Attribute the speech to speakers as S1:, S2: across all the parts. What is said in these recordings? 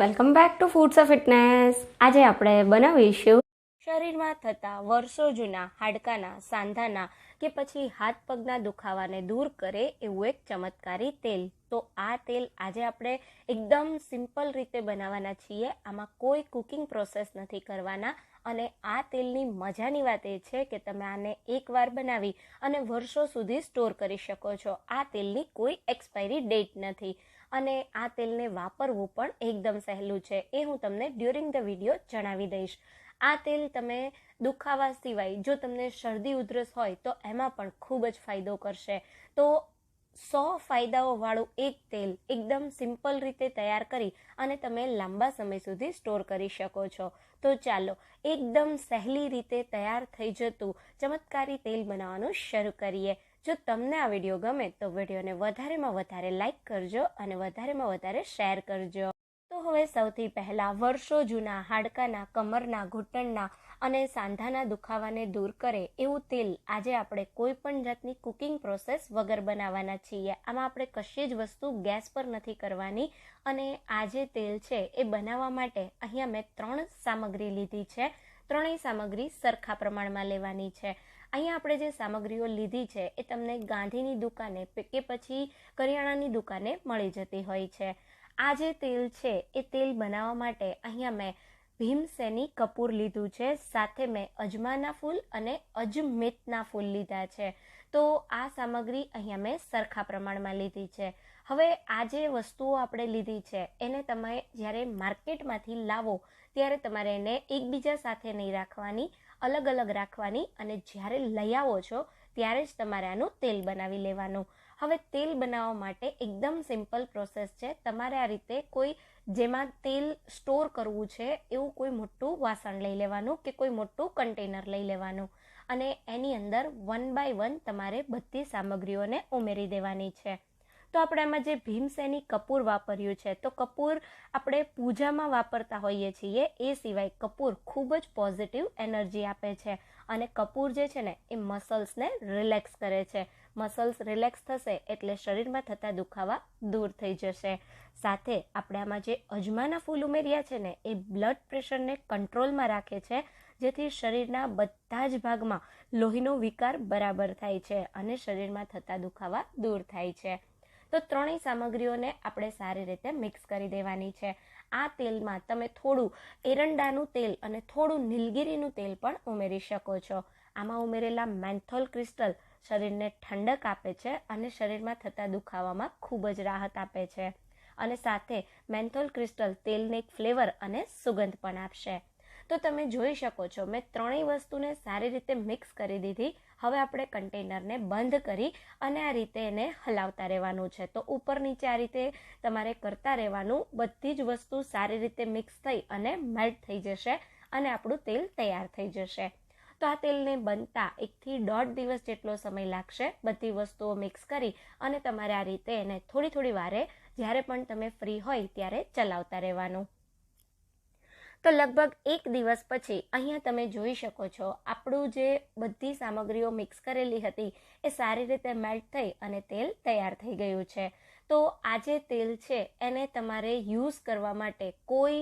S1: Welcome back to Foods of Fitness આજે આપણે બનાવીશું શરીરમાં થતા વર્ષો જૂના, હાડકાના, સાંધાના કે પછી હાથ પગના દુખાવાને દૂર કરે એવું એક ચમત્કારી તેલ. તો આ તેલ આજે આપણે એકદમ સિમ્પલ રીતે બનાવવાના છીએ. આમાં કોઈ કુકિંગ પ્રોસેસ નથી કરવાના અને આ તેલની મજાની વાત એ છે કે તમે આને એકવાર બનાવી અને વર્ષો સુધી સ્ટોર કરી શકો છો. આ તેલની કોઈ એક્સપાયરી ડેટ નથી. અને આ તેલને વાપરવું પણ એકદમ સહેલું છે. એ હું તમને ડ્યુરિંગ ધ વીડિયો જણાવી દઈશ. આ તેલ તમે દુખાવા સિવાય જો તમને શરદી ઉધરસ હોય તો એમાં પણ ખૂબ જ ફાયદો કરશે. તો સો ફાયદાઓવાળું એક તેલ એકદમ સિમ્પલ રીતે તૈયાર કરી અને તમે લાંબા સમય સુધી સ્ટોર કરી શકો છો. તો ચાલો, એકદમ સહેલી રીતે તૈયાર થઈ જતું ચમત્કારી તેલ બનાવવાનું શરૂ કરીએ. જો તમને આ વીડિયો ગમે તો વિડીયોને વધારેમાં વધારે લાઈક કરજો અને વધારેમાં વધારે શેર કરજો. તો હવે સૌથી પહેલાં વર્ષો જૂના હાડકાના, કમરના, ઘૂંટણના અને સાંધાના દુખાવાને દૂર કરે એવું તેલ આજે આપણે કોઈ પણ જાતની કુકિંગ પ્રોસેસ વગર બનાવવાના છીએ. આમાં આપણે કશી જ વસ્તુ ગેસ પર નથી કરવાની અને આ જે તેલ છે એ બનાવવા માટે અહીંયા મેં ત્રણ સામગ્રી લીધી છે. ત્રણેય સામગ્રી સરખા પ્રમાણમાં લેવાની છે. અહીંયા આપણે જે સામગ્રીઓ લીધી છે, એ તમને ગાંધીની દુકાને કે પછી કરિયાણાની દુકાને મળી જતી હોય છે. આ જે તેલ છે, એ તેલ બનાવવા માટે અહીંયા મેં ભીમસેની કપૂર લીધું છે, સાથે મેં અજમાના ફૂલ અને અજમેતના ફૂલ લીધા છે. તો આ સામગ્રી અહીંયા મેં સરખા પ્રમાણમાં લીધી છે. હવે આ જે વસ્તુઓ આપણે લીધી છે, એને તમે જ્યારે માર્કેટમાંથી લાવો, ત્યારે તમારે એને એકબીજા સાથે નહીં રાખવાની અલગ અલગ રાખવાની અને જ્યારે લઈ આવો છો, ત્યારે જ તમારે આનું તેલ બનાવી લેવાનું. હવે તેલ બનાવવા માટે એકદમ સિમ્પલ પ્રોસેસ છે. તમારે આ રીતે કોઈ જેમાં તેલ સ્ટોર કરવું છે, એવું કોઈ મોટું વાસણ લઈ લેવાનું કે કોઈ મોટું કન્ટેનર લઈ લેવાનું. અને એની અંદર વન બાય વન તમારે બધી સામગ્રીઓને ઉમેરી દેવાની છે. તો આપણે એમાં જે ભીમસેની કપૂર વાપર્યું છે, તો કપૂર આપણે પૂજામાં વાપરતા હોઈએ છીએ, એ સિવાય કપૂર ખૂબ જ પોઝિટિવ એનર્જી આપે છે અને કપૂર જે છે ને, એ મસલ્સને રિલેક્સ કરે છે. મસલ્સ રિલેક્સ થશે એટલે શરીરમાં થતા દુખાવા દૂર થઈ જશે. સાથે આપણે આમાં જે અજમાના ફૂલ ઉમેર્યા છે ને, એ બ્લડ પ્રેશરને કંટ્રોલમાં રાખે છે, જેથી શરીરના બધા જ ભાગમાં લોહીનો વિકાર બરાબર થાય છે અને શરીરમાં થતા દુખાવા દૂર થાય છે. તો ત્રણેય સામગ્રીઓને આપણે સારી રીતે મિક્સ કરી દેવાની છે. આ તેલમાં તમે થોડું એરંડાનું તેલ અને થોડું નીલગીરીનું તેલ પણ ઉમેરી શકો છો. આમાં ઉમેરેલા મેન્થોલ ક્રિસ્ટલ શરીરને ઠંડક આપે છે અને શરીરમાં થતા દુખાવામાં ખૂબ જ રાહત આપે છે. અને સાથે મેન્થોલ ક્રિસ્ટલ તેલને એક ફ્લેવર અને સુગંધ પણ આપશે. તો તમે જોઈ શકો છો, મેં ત્રણેય વસ્તુને સારી રીતે મિક્સ કરી દીધી. હવે આપણે કન્ટેનરને બંધ કરી અને આ રીતે એને હલાવતા રહેવાનું છે. તો ઉપર નીચે આ રીતે તમારે કરતા રહેવાનું, બધી જ વસ્તુ સારી રીતે મિક્સ થઈ અને મેલ્ટ થઈ જશે અને આપણું તેલ તૈયાર થઈ જશે. તો આ તેલને બનતા એકથી દોઢ દિવસ જેટલો સમય લાગશે બધી વસ્તુઓ મિક્સ કરી અને તમારે આ રીતે એને થોડી થોડી વારે જ્યારે પણ તમે ફ્રી હોય ત્યારે ચલાવતા રહેવાનું. તો લગભગ એક દિવસ પછી અહીંયા તમે જોઈ શકો છો, આપણું જે બધી સામગ્રીઓ મિક્સ કરેલી હતી એ સારી રીતે મેલ્ટ થઈ અને તેલ તૈયાર થઈ ગયું છે. તો આ જે તેલ છે એને તમારે યુઝ કરવા માટે કોઈ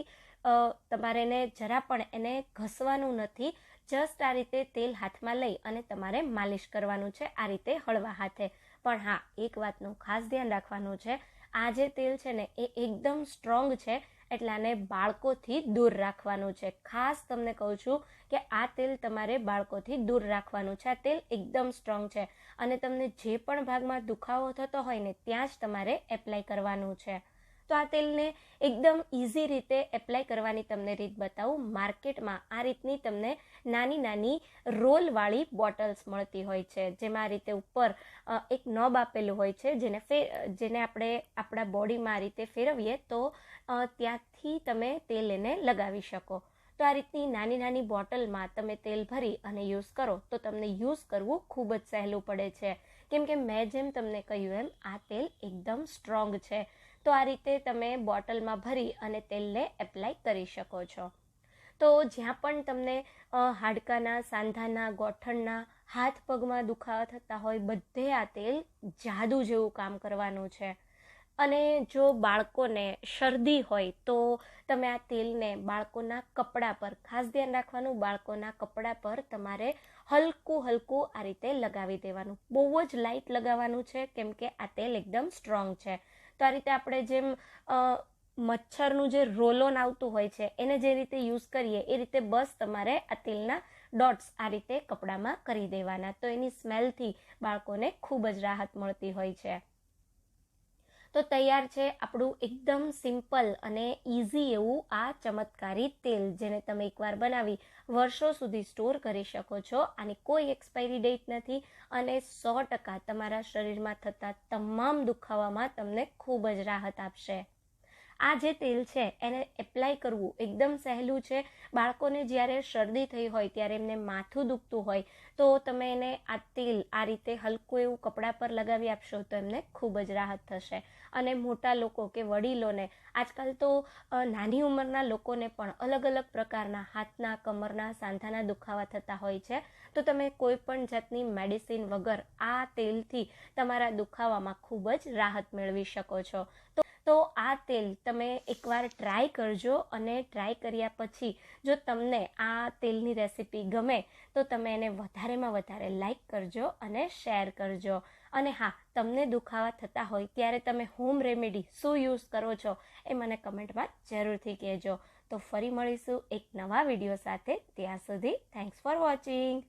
S1: તમારે એને જરા પણ એને ઘસવાનું નથી, જસ્ટ આ રીતે તેલ હાથમાં લઈ અને તમારે માલિશ કરવાનું છે આ રીતે હળવા હાથે. પણ હા, એક વાતનું ખાસ ધ્યાન રાખવાનું છે, આ જે તેલ છે ને એ એકદમ સ્ટ્રોંગ છે એટલે આને બાળકોથી દૂર રાખવાનું છે. ખાસ તમને કહું છું કે આ તેલ તમારે બાળકોથી દૂર રાખવાનું છે. આ તેલ એકદમ સ્ટ્રોંગ છે. અને તમને જે પણ ભાગમાં દુખાવો થતો હોય ને, ત્યાં જ તમારે એપ્લાય કરવાનું છે. તો આ તેલને એકદમ ઇઝી રીતે એપ્લાય કરવાની તમને રીત બતાવું. માર્કેટમાં આ રીતની તમને નાની નાની રોલવાળી બોટલ્સ મળતી હોય છે, જેમાં આ રીતે ઉપર એક નોબ આપેલું હોય છે, જેને ફે, જેને આપણે આપણા બોડીમાં આ રીતે ફેરવીએ તો ત્યાંથી તમે તેલ એને લગાવી શકો. તો આ રીતની નાની નાની બોટલમાં તમે તેલ ભરી અને યુઝ કરો તો તમને યુઝ કરવું ખૂબ જ સહેલું પડે છે. કેમ કે મેં જેમ તમને કહ્યું એમ, આ તેલ એકદમ સ્ટ્રોંગ છે. તો આ રીતે તમે બોટલમાં ભરી અને તેલને એપ્લાય કરી શકો છો. તો જ્યાં પણ તમને હાડકાના, સાંધાના, ગોઠણના, હાથ પગમાં દુખાવા થતા હોય, બધે આ તેલ જાદુ જેવું કામ કરવાનું છે. અને જો બાળકોને શરદી હોય, તો તમે આ તેલને બાળકોના કપડા પર, ખાસ ધ્યાન રાખવાનું, બાળકોના કપડા પર તમારે હલકું હલકું આ રીતે લગાવી દેવાનું. બહુ જ લાઇટ લગાવવાનું છે, કેમ કે આ તેલ એકદમ સ્ટ્રોંગ છે. તો આ રીતે આપણે જેમ મચ્છરનું જે રોલોન આવતું હોય છે, એને જે રીતે યુઝ કરીએ, એ રીતે બસ તમારે આ તેલના ડોટ્સ આ રીતે કપડામાં કરી દેવાના. તો એની સ્મેલથી બાળકોને ખૂબ જ રાહત મળતી હોય છે. તો તૈયાર છે આપણું એકદમ સિમ્પલ અને ઇઝી એવું આ ચમત્કારી તેલ, જેને તમે એકવાર બનાવી વર્ષો સુધી સ્ટોર કરી શકો છો આની કોઈ એક્સપાયરી ડેટ નથી અને સો ટકા તમારા શરીરમાં થતા તમામ દુખાવામાં તમને ખૂબ જ રાહત આપશે. આ જે તેલ છે, એને એપ્લાય કરવું એકદમ સહેલું છે. બાળકોને જ્યારે શરદી થઈ હોય, ત્યારે એમને માથું દુખતું હોય, તો તમે એને આ તેલ આ રીતે હલકું એવું કપડાં પર લગાવી આપશો, તો એમને ખૂબ જ રાહત થશે. અને મોટા લોકો કે વડીલોને, આજકાલ તો નાની ઉંમરના લોકોને પણ અલગ અલગ પ્રકારના હાથના, કમરના, સાંધાના દુખાવા થતા હોય છે. તો તમે કોઈ પણ જાતની મેડિસિન વગર આ તેલથી તમારા દુખાવામાં ખૂબ જ રાહત મેળવી શકો છો. તો તો આ તેલ તમે એકવાર ટ્રાય કરજો અને ટ્રાય કર્યા પછી જો તમને આ તેલની રેસીપી ગમે, તો તમે એને વધારેમાં વધારે લાઈક કરજો અને શેર કરજો. અને હા, તમને દુખાવા થતા હોય ત્યારે તમે હોમ રેમેડી શું યુઝ કરો છો એ મને કમેન્ટમાં જરૂરથી કહેજો. તો ફરી મળીશું એક નવા વીડિયો સાથે. ત્યાં સુધી થેન્ક્સ ફોર વોચિંગ